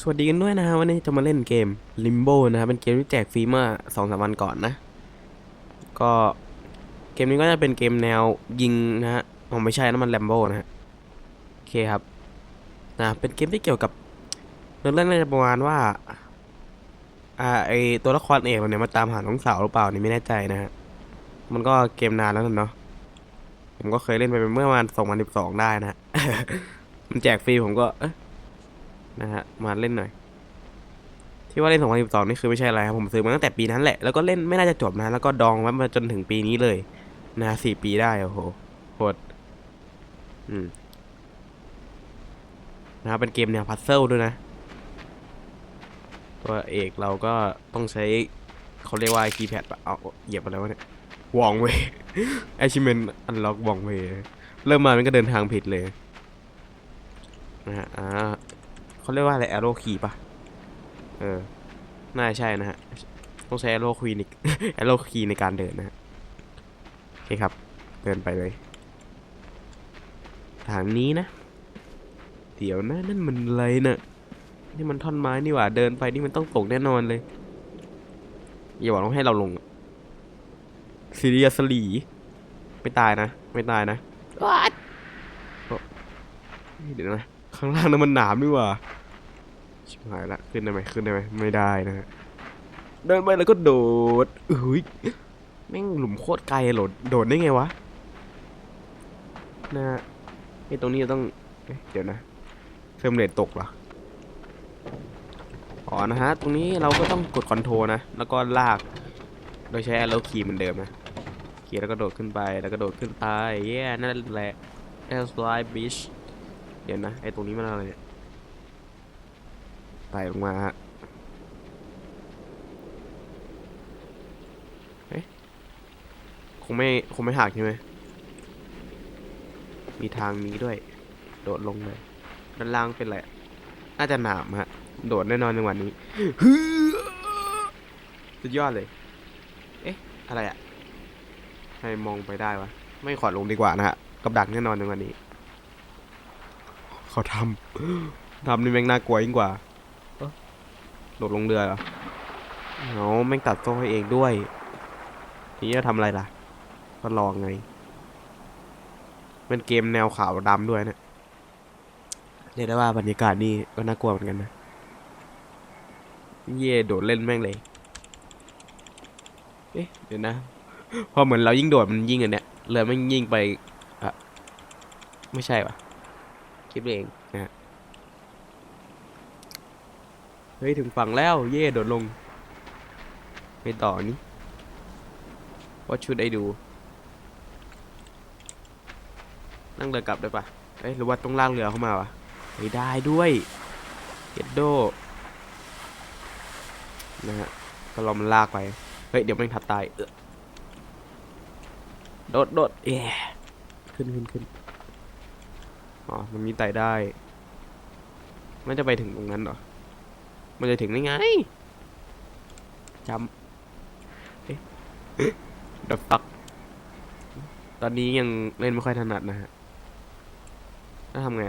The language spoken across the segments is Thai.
สวัสดีกันด้วยนะฮะวันนี้จะมาเล่นเกม Limbo นะครับเป็นเกมที่แจกฟรีเมื่อสองสามวันก่อนนะ ก็เกมนี้ก็จะเป็นเกมแนวยิงนะฮะผมไม่ใช่นะมันแลมโบนะฮะโอเคครับนะเป็นเกมที่เกี่ยวกับเรื่องเรื่องน่าจะประมาณว่าอ่าไอตัวละครเอกมันเนี่ยมาตามหาน้องสาวหรือเปล่านี่ไม่แน่ใจนะฮะมันก็เกมนานแล้วนะเนาะผมก็เคยเล่นไปเมื่อประมาณสองพันสิบสองได้นะฮะมันแจกฟรีผมก็เอ๊ะ นะฮะมาเล่นหน่อย ที่ว่าเล่น2012นี่คือไม่ใช่อะไรครับผมซื้อมาตั้งแต่ปีนั้นแหละแล้วก็เล่นไม่น่าจะจบนะแล้วก็ดองไว้มาจนถึงปีนี้เลยนะสี่ปีได้โอ้โหโหดอืมนะครับเป็นเกมแนวพัซเซิลด้วยนะ ตัวเอกเราก็ต้องใช้เขาเรียกว่าคีย์แพดเอาเหยียบอะไรวะเนี่ยวองเวไอชิเมนอันล็อกวองเวเริ่มมามันก็เดินทางผิดเลยนะฮะอ่า เขาเรียกว่าอะไรแอโรคีปะเออ น่าใช่นะฮะ ต้องใช้แอโรคีนิกแอโรคีในการเดินนะฮะโอเคครับ เดินไปเลย ทางนี้นะ เดี๋ยวนะนั่นมันอะไรเนะ่ะนี่มันท่อนไม้นี่หว่า เดินไปนี่มันต้องตกแน่นอนเลย อย่าหวังว่าให้เราลงซีเรียสลีไม่ตายนะ ไม่ตายนะว้าเดี๋ยวนะ ข้างล่างนั้นมันหนามนี่หว่าชิบหายละขึ้นได้ไหมขึ้นได้ไหมไม่ได้นะฮะเดินไปแล้วก็โดดอุ้ยแม่งหลุมโคตรไกลโหลดโดดได้ไงวะนะฮะไอตรงนี้ต้องเอเดี๋ยวนะเฟรมเรทตกเหรออ๋อนะฮะตรงนี้เราก็ต้องกดคอนโทรนะแล้วก็ลากโดยใช้ arrow key เหมือนเดิมนะขี่แล้วก็โดดขึ้นไปแล้วก็โดดขึ้นไปเย้นั่นแหละ S slide beach เดี๋ยวนะ ไอ้ตรงนี้มันอะไรเนี่ยไต่ลงมาฮะเอ๊ะคงไม่คงไม่หักใช่ไหมมีทางนี้ด้วย โดดลงเลยด้านล่างเป็นอะไรน่าจะหนามฮะ โดดแน่นอนจังหวะนี้สุดยอดเลย เอ๊ะ อะไรอะให้มองไปได้วะ ไม่ขอลงดีกว่านะฮะ กับดักแน่นอนในวันนี้ เขาทำทำนี่แม่งน่ากลัวยิ่งกว่าเอ้อโดดลงเรือเหรอเอาแม่งตัดโซ่ให้เองด้วยทีนี้จะทำอะไรล่ะ ก็ลองไง เป็นเกมแนวขาวดำด้วยเนะเรียกได้ว่าบรรยากาศนี่ก็น่ากลัวเหมือนกันนะ เย่โดดเล่นแม่งเลย เอ๊ะเดี๋ยวนะ พอเหมือนเรายิ่งโดดมันยิ่งอันเนี้ยเรือมันยิ่งไปอะไม่ใช่ปะ คิดไปเองนะฮะเฮ้ย ถึงฝั่งแล้ว เย่โดดลง ไปต่อนี่ What should I do นั่งเรือกลับได้ปะเอ้ยหรือว่าต้องลากเรือเข้ามาวะไม่ได้ด้วยเก็ดโดนะฮะก็ลองมันลากไป เฮ้ย เดี๋ยวม่งทับตายเออโดดโดดเอขึ้นขึ้นขึ้น อ๋อ มันมีไต่ได้ มันจะไปถึงตรงนั้นเหรอ มันจะถึงได้ไงจำเอ๊ะ The fuck ตอนนี้ยังเล่นไม่ค่อยถนัดนะฮะแล้วทำไง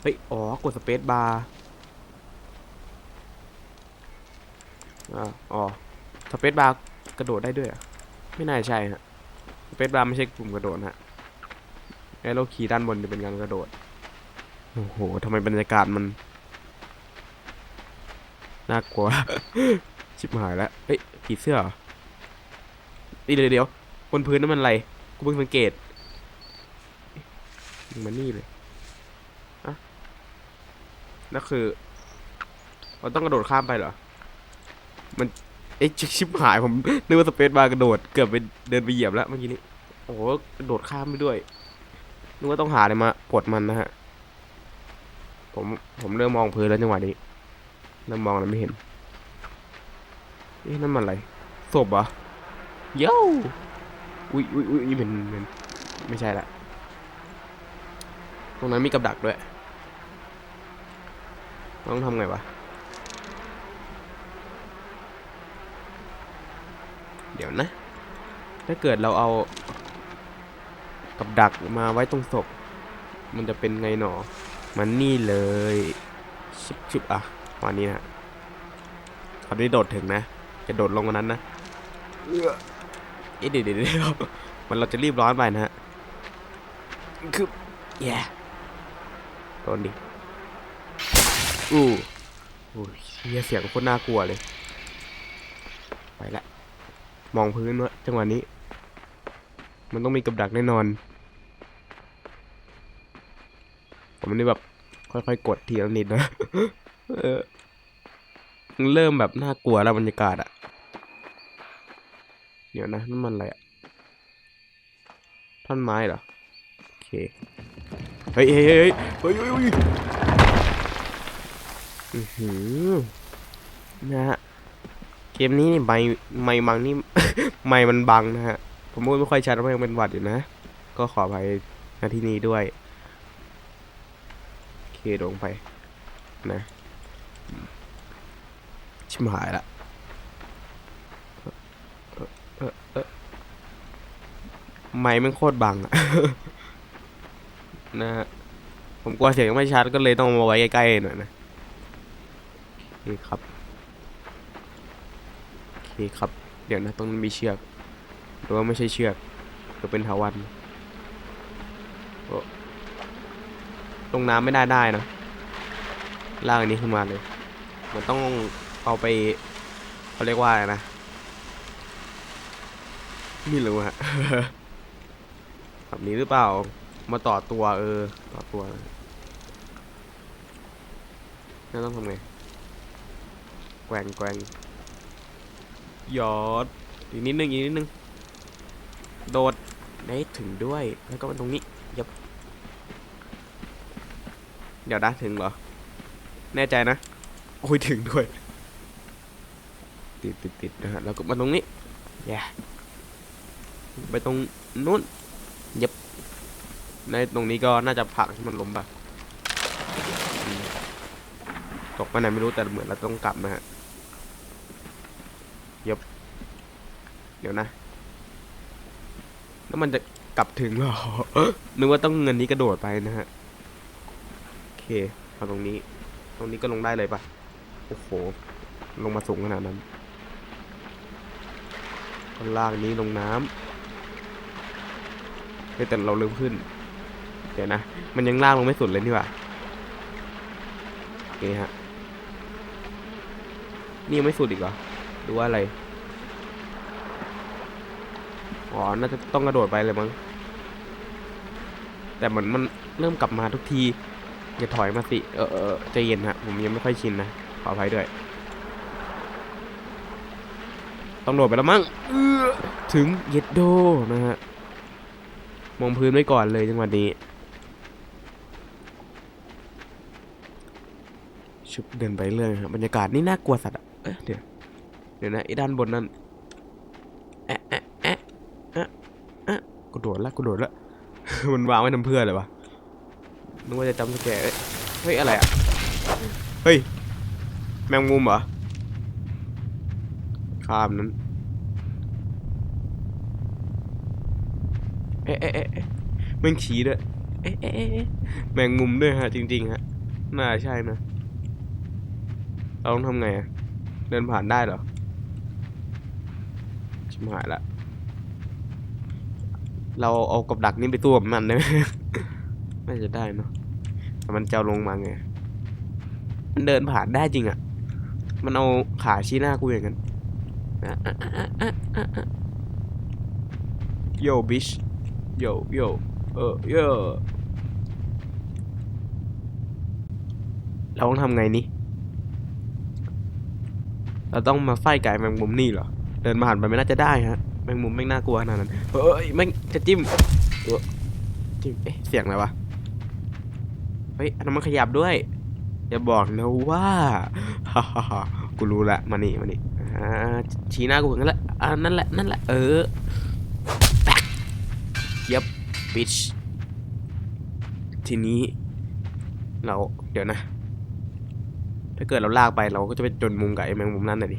เฮ้ย อ๋อ กดสเปซบาร์อ๋อ สเปซบาร์กระโดดได้ด้วยอะไม่น่าใช่ฮะ สเปซบาร์ไม่ใช่กลุ่มกระโดดฮะ แอโรคีด้านบนจะเป็นการกระโดด โอ้โหทำไมบรรยากาศมัน น่ากลัว ชิบหายแล้วเอ้ยผีเสื้อเหรอเดี๋ยวเดี๋ยวบนพื้นนั่นมันอะไร กูเพิ่งสังเกตมันนี่เลยอะแล้วคือเราต้องกระโดดข้ามไปเหรอ มันเอ๊ะชิบหายผมนึกว่าสเปซบาร์กระโดด เกือบไปเดินไปเหยียบแล้วเมื่อกี้นี้ โอ้โหกระโดดข้ามไปด้วย นึกว่าต้องหาอะไรมาปลดมันนะฮะ ผมผมเริ่มมองพื้นแล้วจังหวะนี้เริ่มมองแล้วไม่เห็นเอ๊ะนั่นมันอะไรศพเหรอโย่อุ้ยอุ้ยอุ้ยเป็นเป็นไม่ใช่ละตรงนั้นมีกับดักด้วย ต้องทำไงวะ เดี๋ยวนะ ถ้าเกิดเราเอา กับดักมาไว้ตรงศพ มันจะเป็นไงหนอ มันนี่เลยชิบชิบอะวันนี้นะคราวนี้โดดถึงนะ จะโดดลงวันนั้นนะเอื้อเอ๊ะเดี๋ยวเดี๋ยวเดี๋ยวมันเราจะรีบร้อนไปนะฮะ คือแย่โดนดิ อู้อู้เฮียเสียงโคตรน่ากลัวเลย ไปละ มองพื้นวะจังหวะนี้ มันต้องมีกับดักแน่นอน ผ มันี่แบบค่อยๆกดทีละนิดนะเออเริ่มแบบน่ากลัวแล้วบรรยากาศอะเดี๋ยวนะนั่นมันอะไรอะท่อนไม้เหรอโอเคเฮ้ยเฮ้ยเฮ้ยเฮ้ยเฮ้ยอือหือนะฮะเกมนี้นี่ไม่ไม่บังนี่ไม่มันบังนะฮะผมพูดไม่ค่อยชัดเพราะยังเป็นหวัดอยู่นะ ก็ขออภัยณที่นี้ด้วย เคลงไป นะ ชิมหายละไม่มันโคตรบังอะนะฮะผมกลัวเสียงไม่ชัดก็เลยต้องมาไว้ใกล้ๆหน่อยนะโอเคครับโอเคครับ เดี๋ยวนะตรงมีเชือกหรือว่าไม่ใช่เชือกหรือเป็นถาวันโอ้ ลงน้ำไม่ได้ได้นะลากอันนี้ขึ้นมาเลยมันต้องเอาไปเขาเรียกว่าอะไรนะไม่รู้ฮะแบบนี้หรือเปล่ามาต่อตัวเออต่อตัวนั่ต้องทำไงแกว่งแกว่งยอดอีกนิดนึงอีกนิดนึงโดดได้ถึงด้วยแล้วก็มาตรงนี้ยับ เดี๋ยวนะถึงเหรอ แน่ใจนะ โอ้ยถึงด้วย ติดติดติดนะฮะแล้วก็มาตรงนี้แย่ไปตรงนู้นเยับในตรงนี้ก็น่าจะผักมันล้มปะตกไปไหนไม่รู้แต่เหมือนเราต้องกลับนะฮะเย็บเดี๋ยวนะ แล้วมันจะกลับถึงหรอนึกว่าต้องเงินนี้กระโดดไปนะฮะ เคเอาตรงนี้ ตรงนี้ก็ลงได้เลยปะโอ้โห ลงมาสูงขนาดนั้นข้างล่างนี้ลงน้ำเฮ้ยแต่เราเริ่มขึ้น เดี๋ยวนะ มันยังล่างลงไม่สุดเลยนี่หว่าโอเคฮะ นี่ยังไม่สุดอีกเหรอหรือว่าอะไร อ๋อ น่าจะต้องกระโดดไปเลยมั้ง แต่เหมือนมันเริ่มกลับมาทุกที อย่าถอยมาสิ เออเออใจเย็นฮะ ผมยังไม่ค่อยชินนะ ขออภัยด้วย ต้องโดดไปแล้วมั้งถึงเย็ดโดนะฮะ มองพื้นไว้ก่อนเลยจังหวะนี้ชุบเดินไปเรื่อยครับบรรยากาศนี่น่ากลัวสัตว์เอ้ยเดี๋ยวเดี๋ยวนะไอ้ด้านบนนั้นแอะแอะแอะแอะแอะกูโดดละกูโดดละ มันวางไว้ทำเพื่ออะไรวะ นึกว่าจะจำสแกร์เอ้ยเฮ้ยอะไรอะ เฮ้ย แมงมุมเหรอข้ามนั้นเอ๊ะเอ๊ะเอ๊ะเอ๊ะแม่งขี่ด้วยเอ๊ะเอ๊ะเอ๊ะเอ๊ะแมงมุมด้วยฮะ จริง ๆ ฮะ น่าใช่นะ เราต้องทำไงอะเดินผ่านได้เหรอ ชิบหายละ เราเอากับดักนี่ไปตัวมันได้ไหม น่าจะได้เนาะ แต่มันจะเอาลงมาไง มันเดินผ่านได้จริงอะ่ะ มันเอาขาชี้หน้ากูอย่างนั้นอะอะอะอะอะอะโยบิชโยโยเออโยเราต้องทำไงนี่ เราต้องมาไฟกับไอ้แมงมุมนี่เหรอ เดินผ่านไปไม่น่าจะได้ฮะ แมงมุมไม่น่ากลัวขนาดนั้น เฮ้ยแม่งจะจิ้มเออจิ้ม เอ๊ะ เสียงอะไรวะ เฮ้ยอันนั้นมันขยับด้วย อย่าบอกนะว่าฮ่าฮ่าฮ่ากูรู้ละมานี่มานี่อ่าชี้หน้ากูอย่างนั้นและอ่านั่นแหละนั่นแหละเออแป๊กยับบิชทีนี้เราเดี๋ยวนะ ถ้าเกิดเราลากไปเราก็จะไปจนมุมกับไอ้แมงมุมนั่นน่ะดิ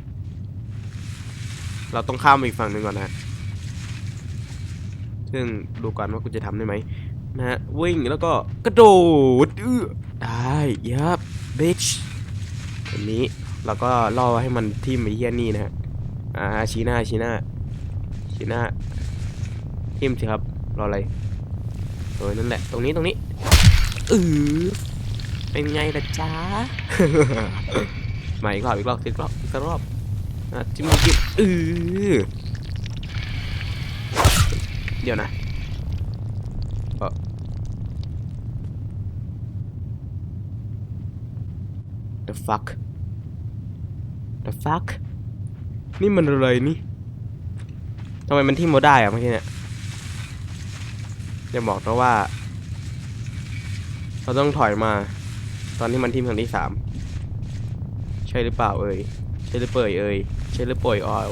เราต้องข้ามไปอีกฝั่งหนึ่งก่อนนะ ซึ่งดูก่อนว่ากูจะทำได้ไหม นะฮะวิ่งแล้วก็กระโดดเอื้อได้ยับบิชอันนี้เราก็ล่อให้มันทิ่มไอ้เหี้ยนี่นะฮะอ่าชี้หน้าชี้หน้าชี้หน้าทิ่มสิครับรออะไรเออนั่นแหละตรงนี้ตรงนี้เออเป็นไงล่ะจ๊ะมาอีกรอบอีกรอบอีกรอบอีกสักรอบอะจิ้มจิ้มเออเดี๋ยวนะ fuck The fuck นี่มันอะไรนี่ทำไมมันทิ่มเราได้อะเมื่อกี้เนี่ยจะบอกนะว่า เราต้องถอยมา ตอนที่มันทิ่มครั้งที่สามใช่หรือเปล่าเอ่ยใช่หรือเปล่าเอ่ยใช่หรือเปล่าออย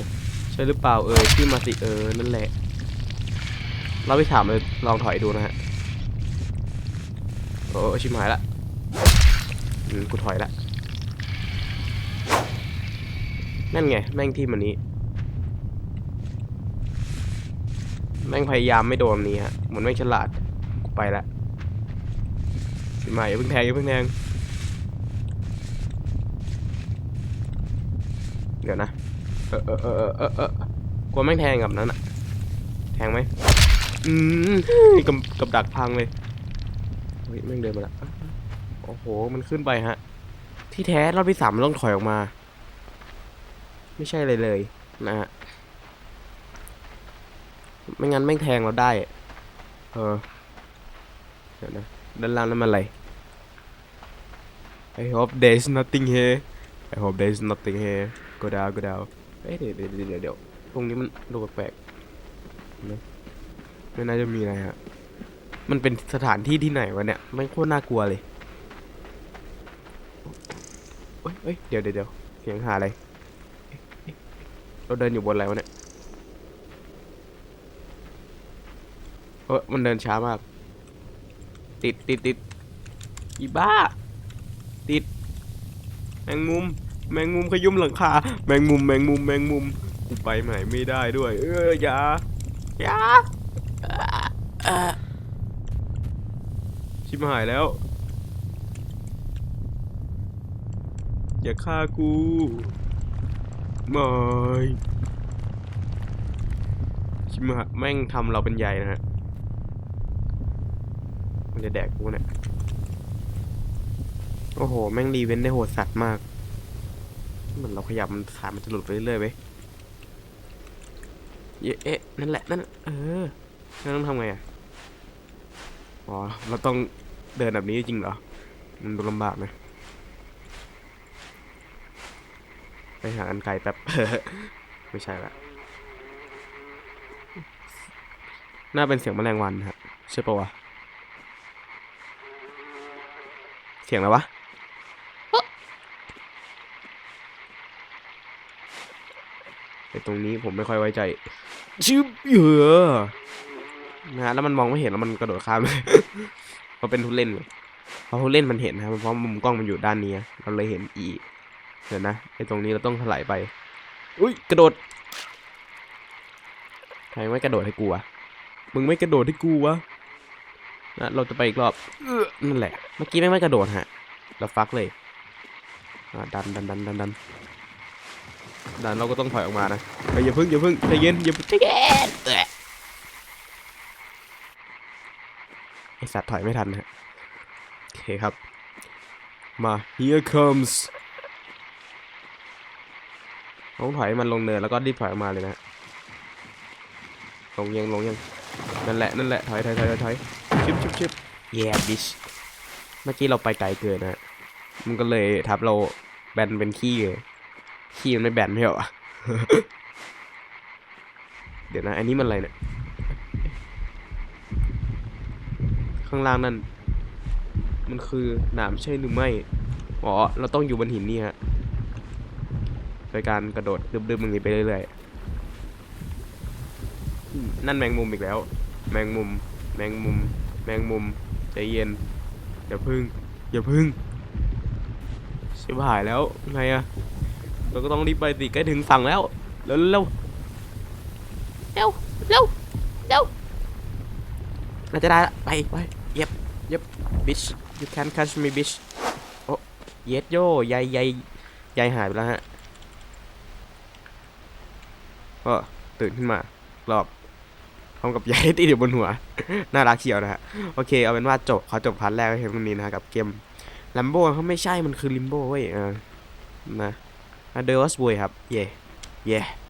ใช่หรือเปล่าเอ่ยที่มาสิเออนั่นแหละ เราไปถามเลยลองถอยดูนะฮะโอ้ชิมหายละกูถอยละ นั่นไง แม่งที่มันนี้ แม่งพยายามไม่โดนอันนี้ฮะเหมือนไม่ฉลาดกูไปละสิมาอย่าเพิ่งแทงอย่าเพิ่งแทงเดี๋ยวนะ เออเออเออเออเออกลัวแม่งแทงกับนั้นอะแทงไหมอืมกับกับดักพังเลยเฮ้ยแม่งเดินมาละโอ้โห มันขึ้นไปฮะ ที่แท้รอบที่สามมันต้องถอยออกมา ไม่ใช่เลยเลยนะฮะไม่งั้นแม่แทงเราได้ เออ เดี๋ยวนะ ด้านล่างนั้นมันอะไร I hope there's nothing here I hope there's nothing here go down go down เอ้ยเดี๋ยวเดี๋ยวเดี๋ยวเดี๋ยวตรงนี้มันดูแปลกๆนะไม่น่าจะมีอะไรฮะ มันเป็นสถานที่ที่ไหนวะเนี่ย ไม่โคตรน่ากลัวเลยเอ้ยเอ้ยเดี๋ยวเดี๋ยวเดี๋ยวเสียงหาอะไร เราเดินอยู่บนอะไรวะเนี่ยเออมันเดินช้ามาก ติดติดติดอีบ้า ติด แมงมุม แมงมุมขยุ่มหลังคา แมงมุม แมงมุม แมงมุม กูไปไหนไม่ได้ด้วย เอออย่าอย่าอ่าอ่าชิบหายแล้ว อย่าฆ่ากู ไม่ชิมะแม่งทำเราเป็นใหญ่นะฮะ มันจะแดกกูเนี่ย โอ้โห แม่งรีเวนได้โหดสัตว์มาก เหมือนเราขยับมันขามันจะหลุดไปเรื่อยๆไปเยเอ๊ะ นั่นแหละ นั่น เออแล้วต้องทำไงอะ อ๋อ เราต้องเดินแบบนี้จริงเหรอ มันดูลำบากนะ ไป หาอันไกลแป๊บ ไม่ใช่ละน่าเป็นเสียงแมลงวันฮะใช่ปะวะ เสียงอะไรวะไอตรงนี้ผมไม่ค่อยไว้ใจชึบเหยอะนะฮะแล้วมันมองไม่เห็นแล้วมันกระโดดข้ามเลยเพราะเป็นทุเล่นเพราะทุเล่นมันเห็นนะเพราะมุมกล้องมันอยู่ด้านนี้เราเลยเห็นอี เดี๋ยวนะไอตรงนี้เราต้องถลายไป อุ้ยกระโดดใครไม่กระโดดให้กูวะมึงไม่กระโดดให้กูวะนะเราจะไปอีกรอบเอื้อนั่นแหละ เมื่อกี้แม่งไม่กระโดดฮะเราฟักเลยอ่าดันดันดันดันดันดันเราก็ต้องถอยออกมานะเฮ้ยอย่าพึ่งอย่าพึ่งใจเย็นอย่าพึ่งใจเย็นแอะไอสัตว์ถอยไม่ทันฮะโอเคครับมา here comes ต้องถอยมันลงเนินแล้วก็รีบถอยออกมาเลยนะลงยังลงยังนั่นแหละนั่นแหละถอยถอยถอยถอยถอยชิบชิบชิบ yeah bitch เมื่อกี้เราไปไกลเกินนะฮะมันก็เลยทับเราแบนเป็นขี้เลยขี้มันไม่แบนไม่เหรอเดี๋ยวนะ อันนี้มันอะไรเนี่ย ข้างล่างนั่น มันคือหนามใช่หรือไม่ อ๋อ เราต้องอยู่บนหินนี่ฮะโด ยการกระโดดดึบๆอย่างนี้ไปเรื่อยๆอืมนั่นแมงมุมอีกแล้ว แมงมุม แมงมุม แมงมุมใจเย็นอย่าพึ่งอย่าพึ่งชิบหายแล้วไงอะเราก็ต้องรีบไปสิใกล้ถึงฝั่งแล้วเร็วเร็วเร็วเร็วเร็วน่าจะได้ละไปไปเย็บเย็บ bitch you can catch me bitch โอ้เย็ดโย่ใยใยใยหายไปแล้วฮะ ก็ตื่นขึ้นมารอบพร้อมกับยายติดอยู่บนหัว น่ารักเชียวนะฮะ โอเค เอาเป็นว่าจบขอจบพาร์ทแรกไว้เพียงเท่านี้นะฮะกับเกมลัมโบเขาไม่ใช่มันคือลิมโบเว้ยนะเดอร์วอสบวยครับ เย่เย่